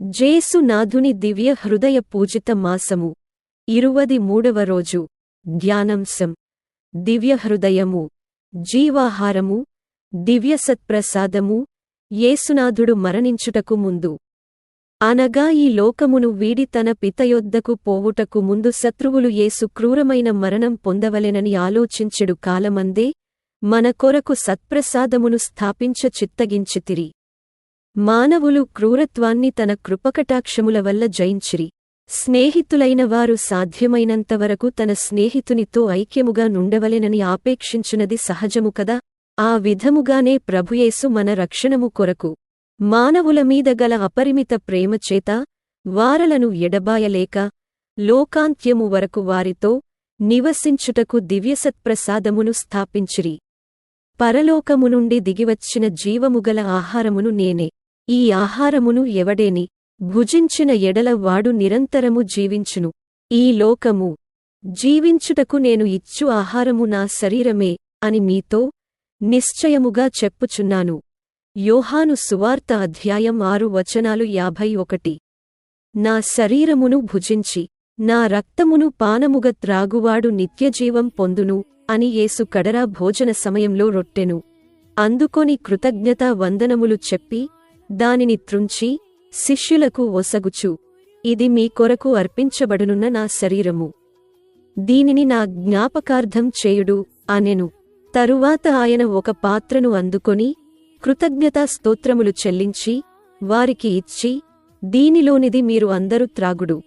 జేసునాథుని దివ్య హృదయ పూజిత మాసము. ఇరువది మూడవ రోజు. ధ్యానాంశం. దివ్య హృదయము. జీవాహారము. దివ్య సత్ప్రసాదము. యేసునాథుడు మరణించుటకు ముందు. అనగా ఈ లోకమును వీడి తన పితయొద్దకు పోవుటకు ముందు శత్రువులు యేసు క్రూరమైన మరణం పొందవలెనని ఆలోచించెడు కాలమందే మన కొరకు సత్ప్రసాదమును స్థాపించ చిత్తగించితిరి. మానవులు క్రూరత్వాన్ని తన కృపకటాక్షముల వల్ల జయించిరి. స్నేహితులైన వారు సాధ్యమైనంతవరకు తన స్నేహితునితో ఐక్యముగా నుండవలెనని ఆపేక్షించునది సహజము కదా? ఆ విధముగానే ప్రభుయేసు మన రక్షణము కొరకు మానవుల మీద గల అపరిమిత ప్రేమచేత వారలను ఎడబాయలేక లోకాంత్యము వరకు వారితో నివసించుటకు దివ్యసత్ప్రసాదమును స్థాపించిరి. పరలోకము నుండి దిగివచ్చిన జీవముగల ఆహారమును నేనే. ఈ ఆహారమును ఎవడేని భుజించిన ఎడల వాడు నిరంతరము జీవించును. ఈ లోకము జీవించుటకు నేను ఇచ్చు ఆహారము నా శరీరమే అని మీతో నిశ్చయముగా చెప్పుచున్నాను. యోహాను సువార్త అధ్యాయం ఆరు వచనాలు యాభై ఒకటి. నా శరీరమును భుజించి నా రక్తమును పానముగ త్రాగువాడు నిత్యజీవం పొందును అని యేసు కడరా భోజన సమయంలో రొట్టెను. అందుకొని కృతజ్ఞతా వందనములు చెప్పి దానిని త్రుంచి శిష్యులకు ఒసగుచు. ఇది మీ కొరకు అర్పించబడునున్న నా శరీరము. దీనిని నా జ్ఞాపకార్థం చేయుడు అనెను. తరువాత ఆయన ఒక పాత్రను అందుకొని కృతజ్ఞతా స్తోత్రములు చెల్లించి వారికి ఇచ్చి దీనిలోనిది మీరు అందరూ త్రాగుడు.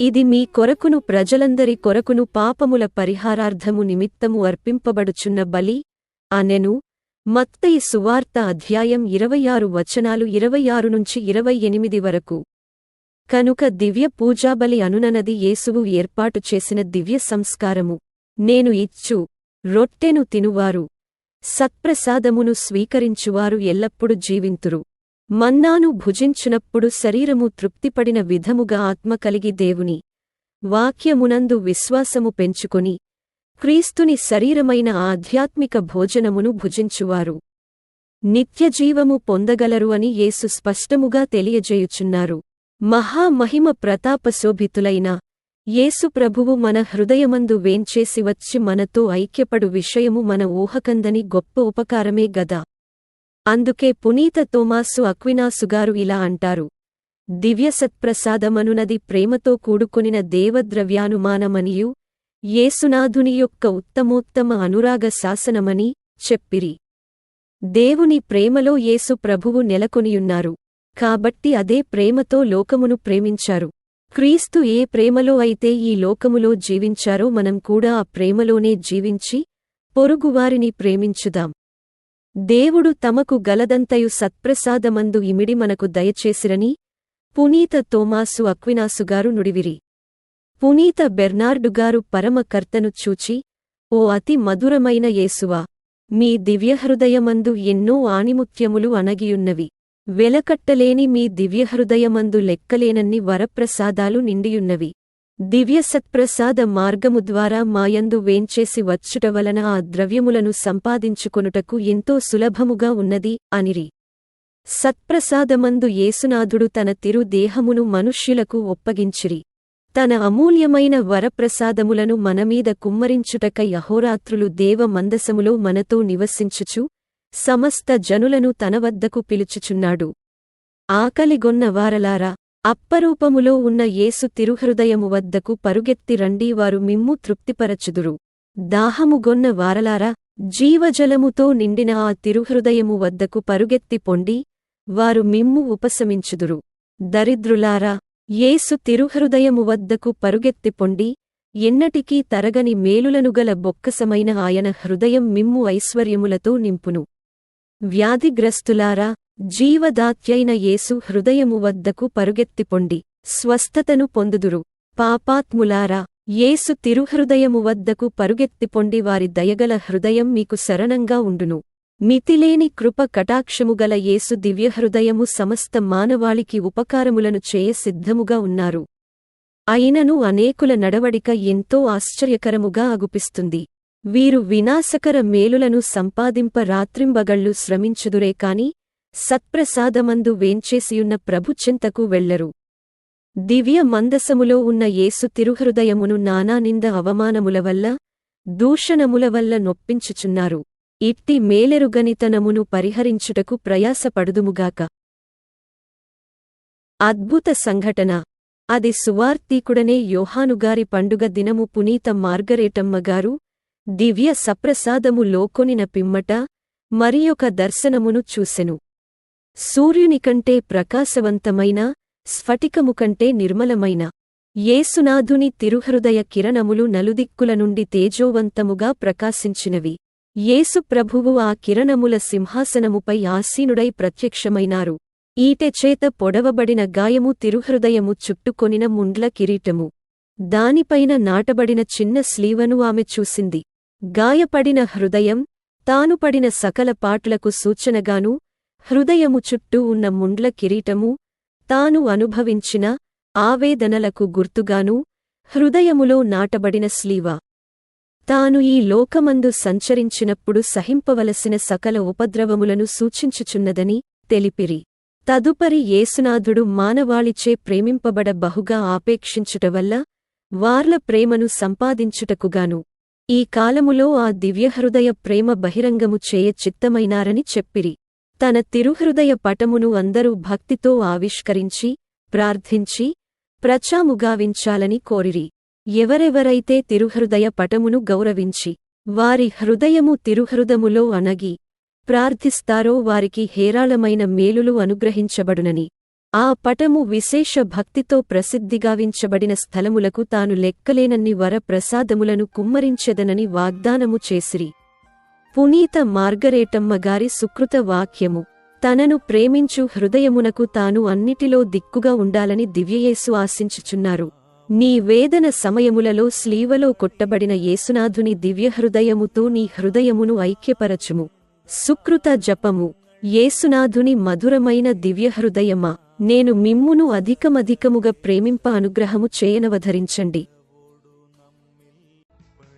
ఇది మీ కొరకును ప్రజలందరి కొరకును పాపముల పరిహారార్థము నిమిత్తము అర్పింపబడుచున్న బలి అనెను. మత్తయి సువార్త అధ్యాయం ఇరవై ఆరు వచనాలు ఇరవై ఆరు నుంచి ఇరవై ఎనిమిది వరకు. కనుక దివ్య పూజాబలి అనుననది యేసువు ఏర్పాటు చేసిన దివ్య సంస్కారము. నేను ఇచ్చు రొట్టెను తినువారు సత్ప్రసాదమును స్వీకరించువారు ఎల్లప్పుడు జీవింతురు. మన్నాను భుజించునప్పుడు శరీరము తృప్తిపడిన విధముగా ఆత్మ కలిగి దేవుని వాక్యమునందు విశ్వాసము పెంచుకొని క్రీస్తుని శరీరమైన ఆధ్యాత్మిక భోజనమును భుజించువారు. నిత్యజీవము పొందగలరు అని యేసు స్పష్టముగా తెలియజేయుచున్నారు. మహామహిమ ప్రతాపశోభితులైన యేసు ప్రభువు మన హృదయమందు వేంచేసి వచ్చి మనతో ఐక్యపడు విషయము మన ఊహకందని గొప్ప ఉపకారమే గదా. అందుకే పునీత తోమాసు అక్వినాసుగారు ఇలా అంటారు. దివ్యసత్ప్రసాదమనునది ప్రేమతో కూడుకొనిన దేవద్రవ్యానుమానమనియు యేసునాథుని యొక్క ఉత్తమోత్తమ అనురాగ శాసనమని చెప్పిరి. దేవుని ప్రేమలో యేసు ప్రభువు నెలకొనియున్నారు. కాబట్టి అదే ప్రేమతో లోకమును ప్రేమించారు. క్రీస్తు ఏ ప్రేమలో అయితే ఈ లోకములో జీవించారో మనం కూడా ఆ ప్రేమలోనే జీవించి పొరుగువారిని ప్రేమించుదాం. దేవుడు తమకు గలదంతయు సత్ప్రసాదమందు ఇమిడి మనకు దయచేసిరని పునీత తోమాసు అక్వినాసుగారు నుడివిరి. పునీత బెర్నార్డుగారు పరమకర్తను చూచి ఓ అతి మధురమైన యేసువా! మీ దివ్యహృదయమందు ఎన్నో ఆణిముత్యములు అణగియున్నవి. వెలకట్టలేని మీ దివ్యహృదయమందు లెక్కలేనన్ని వరప్రసాదాలు నిండియున్నవి. దివ్యసత్ప్రసాద మార్గము ద్వారా మాయందు వేంచేసి వచ్చుట వలన ఆ ద్రవ్యములను సంపాదించుకొనుటకు ఎంతో సులభముగా ఉన్నది అనిరి. సత్ప్రసాదమందు యేసునాథుడు తన తిరు దేహమును మనుష్యులకు ఒప్పగించిరి. తన అమూల్యమైన వరప్రసాదములను మనమీద కుమ్మరించుటకై అహోరాత్రులు దేవ మందసములో మనతో నివసించుచు సమస్త జనులను తన వద్దకు పిలుచుచున్నాడు. ఆకలిగొన్న వారలారా అప్పరూపములో ఉన్న యేసు తిరుహృదయము వద్దకు పరుగెత్తి రండి వారు మిమ్ము తృప్తిపరచుదురు. దాహముగొన్న వారలారా జీవజలముతో నిండిన ఆ తిరుహృదయము వద్దకు పరుగెత్తి పొండి వారు మిమ్ము ఉపశమించుదురు. దరిద్రులారా యేసు తిరుహృదయము వద్దకు పరుగెత్తిపొండి ఎన్నటికీ తరగని మేలులనుగల బొక్కసమైన ఆయన హృదయం మిమ్ము ఐశ్వర్యములతో నింపును. వ్యాధిగ్రస్తులారా జీవదాత్యైన యేసు హృదయము వద్దకు పరుగెత్తిపొండి స్వస్థతను పొందుదురు. పాపాత్ములారా యేసు తిరుహృదయము వద్దకు పరుగెత్తిపొండి వారి దయగల హృదయం మీకు శరణంగా ఉండును. మితిలేని కృప కటాక్షముగల యేసు దివ్యహృదయము సమస్త మానవాళికి ఉపకారములను చేయ సిద్ధముగా ఉన్నారు. అయినను అనేకుల నడవడిక ఎంతో ఆశ్చర్యకరముగా అగుపిస్తుంది. వీరు వినాశకర మేలులను సంపాదింప రాత్రింబగళ్ళు శ్రమించుదురే కాని సత్ప్రసాదమందు వేంచేసియున్న ప్రభుచింతకు వెళ్ళరు దివ్య మందసములో ఉన్న యేసు తిరుహృదయమును నానానింద అవమానముల వల్ల దూషణముల వల్ల నొప్పించుచున్నారు. ఇట్టి మేలెరుగనితనమును పరిహరించుటకు ప్రయాసపడుదుముగాక. అద్భుత సంఘటన. అది సువార్తీకుడనే యోహానుగారి పండుగ దినము పునీత మార్గరేటమ్మగారు దివ్య సప్రసాదము లోకొనిన పిమ్మట మరియొక దర్శనమును చూసెను. సూర్యునికంటే ప్రకాశవంతమైన స్ఫటికము కంటే నిర్మలమైన యేసునాథుని తిరుహృదయ కిరణములు నలుదిక్కుల నుండి తేజోవంతముగా ప్రకాశించినవి. యేసు ప్రభువు ఆ కిరణముల సింహాసనముపై ఆసీనుడై ప్రత్యక్షమైనారు. ఈటెచేత పొడవబడిన గాయము తిరుహృదయము చుట్టుకొనిన ముండ్ల కిరీటము. దానిపైన నాటబడిన చిన్న స్లీవను ఆమె చూసింది. గాయపడిన హృదయం తాను పడిన సకల పాటులకు సూచనగాను హృదయము చుట్టూ ఉన్న ముండ్ల కిరీటము తాను అనుభవించిన ఆవేదనలకు గుర్తుగాను హృదయములో నాటబడిన స్లీవ. తాను ఈ లోకమందు సంచరించినప్పుడు సహింపవలసిన సకల ఉపద్రవములను సూచించుచున్నదని తెలిపిరి. తదుపరి యేసునాథుడు మానవాళిచే ప్రేమింపబడ బహుగా ఆపేక్షించుటవల్ల వార్ల ప్రేమను సంపాదించుటకుగాను. ఈ కాలములో ఆ దివ్యహృదయ ప్రేమ బహిరంగము చేయ చిత్తమైనారని చెప్పిరి. తన తిరుహృదయ పటమును అందరూ భక్తితో ఆవిష్కరించి ప్రార్థించి ప్రచాముగావించాలని కోరిరి. ఎవరెవరైతే తిరుహృదయ పటమును గౌరవించి వారి హృదయము తిరుహృదములో అనగి ప్రార్థిస్తారో వారికి హేరాళమైన మేలులు అనుగ్రహించబడునని ఆ పటము విశేష భక్తితో ప్రసిద్ధిగావించబడిన స్థలములకు తాను లెక్కలేనన్ని వర ప్రసాదములను కుమ్మరించెదనని వాగ్దానము చేసిరి. పునీత మార్గరేటమ్మగారి సుకృత వాక్యము తనను ప్రేమించు హృదయమునకు తాను అన్నిటిలో దిక్కుగా ఉండాలని దివ్యయేసు ఆశించుచున్నారు. నీ వేదన సమయములలో స్లీవలో కొట్టబడిన యేసునాథుని దివ్యహృదయముతో నీ హృదయమును ఐక్యపరచుము. సుకృత జపము. యేసునాథుని మధురమైన దివ్యహృదయమా. నేను మిమ్మును అధికమధికముగా ప్రేమింప అనుగ్రహము చేయనవధరించండి.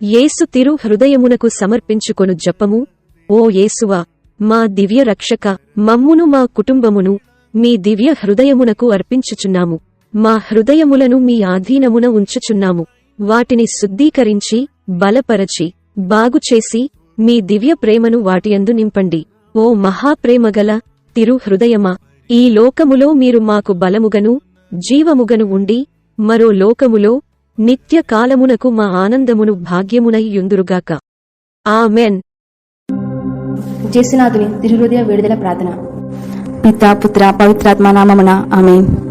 యేసు తిరు హృదయమునకు సమర్పించుకొను జపము. ఓ యేసువా మా దివ్య రక్షక మమ్మును మా కుటుంబమును మీ దివ్య హృదయమునకు అర్పించుచున్నాము. మా హృదయములను మీ ఆధీనమున ఉంచుచున్నాము. వాటిని శుద్ధీకరించి బలపరచి బాగుచేసి మీ దివ్య ప్రేమను వాటియందు నింపండి. ఓ మహాప్రేమగల తిరు హృదయమా ఈ లోకములో మీరు మాకు బలముగను జీవముగను ఉండి మరో లోకములో నిత్య కాలమునకు మా ఆనందమును భాగ్యమునై యుందురుగాక. ఆమెన్! జేసునాథుని తిరుహృదయ విడుదల ప్రార్థన. పిత పుత్ర పవిత్రాత్మ నామమున ఆమెన్.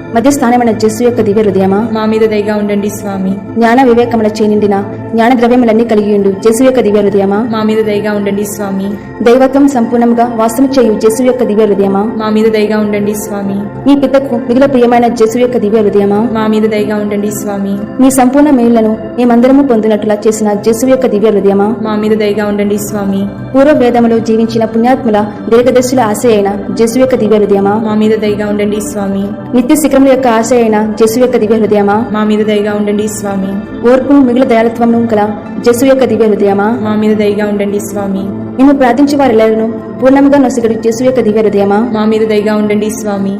మధ్య స్థానమైన జస్సు యొక్క దివ్య హృదయమా? మా మీద దయగా ఉండండి స్వామి. జ్ఞాన వివేకముల చేనిండిన జ్ఞాన ద్రవ్యములన్నీ కలిగి ఉండు జస్సు యొక్క దివ్య హృదయమా? మా మీద దయగా ఉండండి స్వామి. దైవత్వం సంపూర్ణంగా వాసము చేయు జస్సు యొక్క దివ్య హృదయమా? మా మీద దయగా ఉండండి స్వామి. నీ పితకు మిగిలిన ప్రియమైన జస్సు యొక్క దివ్య హృదయమా? మా మీద దయగా ఉండండి స్వామి. నీ సంపూర్ణ మేలులను మేమందరము పొందినట్లుగా చేసిన జస్సు యొక్క దివ్య హృదయమా? మా మీద దయగా ఉండండి స్వామి. పూర్వ వేదములో జీవించిన పుణ్యాత్ముల దీర్ఘదర్శుల ఆశ అయిన జస్సు యొక్క దివ్య హృదయమా? మా మీద దయగా ఉండండి స్వామి. నిత్య శిఖరం లోకం యొక్క ఆశ అయిన జస్సు యొక్క దివ్య హృదయమా? మా మీద దయగా ఉండండి స్వామి. ఓర్పును మిగిలిన దయాలత్వమును కల జస్సు యొక్క దివ్య హృదయమా? మా మీద దయగా ఉండండి స్వామి. నిన్ను ప్రార్థించే వారెల్లరూ పూర్ణముగా నొసగడు జస్సు యొక్క దివ్య హృదయమా? మా మీద దయగా ఉండండి స్వామి.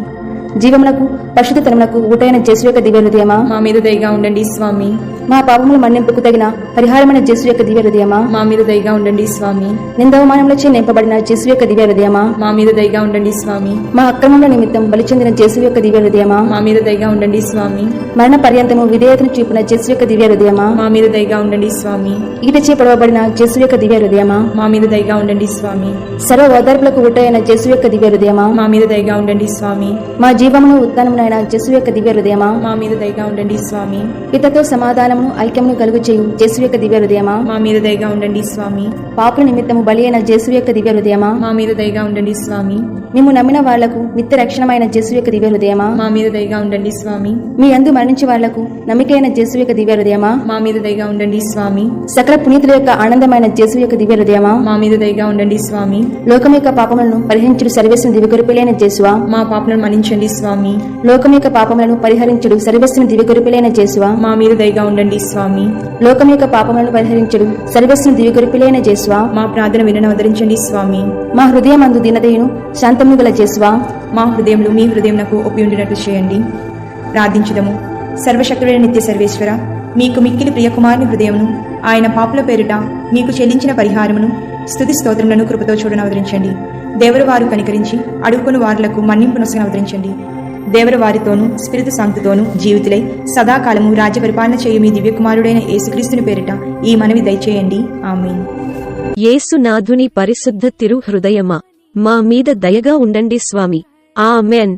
జీవమునకు పరిశుద్ధతనమునకు ఊటైన జస్సు యొక్క దివ్య హృదయమా? మా మీద దయగా ఉండండి స్వామి. మా పాపముల మన్నింపుకు తగిన పరిహారమైన జస్సు యొక్క దివ్య హృదయమా? మా మీద దయగా ఉండండి స్వామి. నిందవమానములచే నింపబడిన జస్సు యొక్క దివ్య హృదయమా? మా మీద దయగా ఉండండి స్వామి. మా అక్రమముల నిమిత్తం బలి చెందిన జస్సు యొక్క దివ్య హృదయమా? మా మీద దయగా ఉండండి స్వామి. మరణ పర్యంతము విధేయతను చూపిన జస్సు యొక్క దివ్య హృదయమా? మా మీద దయగా ఉండండి స్వామి. ఈటచే పొడవబడిన జస్సు యొక్క దివ్య హృదయమా? మా మీద దయగా ఉండండి స్వామి. సర్వ ఓదార్పులకు ఊటైన జస్సు యొక్క దివ్య హృదయమా? మా మీద దయగా ఉండండి స్వామి. మా జీవమును ఉత్తానమునైన జస్సు యొక్క దివ్య హృదయమా? మా మీద దయగా ఉండండి స్వామి. పితతో సమాధానమును ఐక్యమును కలుగు చేయు జస్సు యొక్క దివ్య హృదయమా? మా మీద దయగా ఉండండి స్వామి. పాపుల నిమిత్తము బలి అయిన జస్సు యొక్క దివ్య హృదయమా? మా మీద దయగా ఉండండి స్వామి. మేము నమ్మిన వాళ్ళకు నిత్య రక్షణమైన జస్సు యొక్క దివ్య హృదయమా? మా మీద దయగా ఉండండి స్వామి. మీ అందు మరణించే వాళ్ళకు నమ్మికైన జస్సు యొక్క దివ్య హృదయమా? మా మీద దయగా ఉండండి స్వామి. సకల పునీతుల యొక్క ఆనందమైన జస్సు యొక్క దివ్య హృదయమా? మా మీద దయగా ఉండండి స్వామి. లోకం యొక్క పాపములను పరిహరించుడు సర్వేశ్వర దివ్యగొరిపిలైన జేసువా మా పాపలను మన్నించండి స్వామి. లోకం యొక్క పాపములను పరిహరించుడు సర్వేశ్వర దివ్యగొరిపిలైన జేసువా. మా మీద దయగా ఉండండి స్వామి. లోకం యొక్క పాపములను పరిహరించుడు సర్వేశ్వర దివ్యగొరిపిలైన జేసువా. మా ప్రార్థన వినను అవతరించండి స్వామి. మా హృదయమందు దినదయును శాంతము గల జేసువా. మా హృదయంలో మీ హృదయంకు ఒప్పి ఉండినట్లు చేయండి. ప్రార్థించుదము. సర్వశక్తుడైన నిత్య సర్వేశ్వర మీకు మిక్కిలి ప్రియకుమారుని హృదయమును ఆయన పాపుల పేరిట మీకు చెల్లించిన పరిహారమును స్తుతి స్తోత్రములను కృపతో చూడను అవతరించండి దేవరు వారు కనికరించి అడుగుకుని వారులకు మన్నింపు నొసగను అవతరించండి దేవరవారితోనూ స్పిరితు సాంక్తితోనూ జీవితులై సదాకాలము రాజ్య పరిపాలన చేయు మీ దివ్యకుమారుడైన యేసుక్రీస్తుని పేరిట ఈ మనవి దయచేయండి. ఆమెన్. యేసునాథుని పరిశుద్ధ తిరుహృదయమా? మా మీద దయగా ఉండండి స్వామి. ఆమెన్.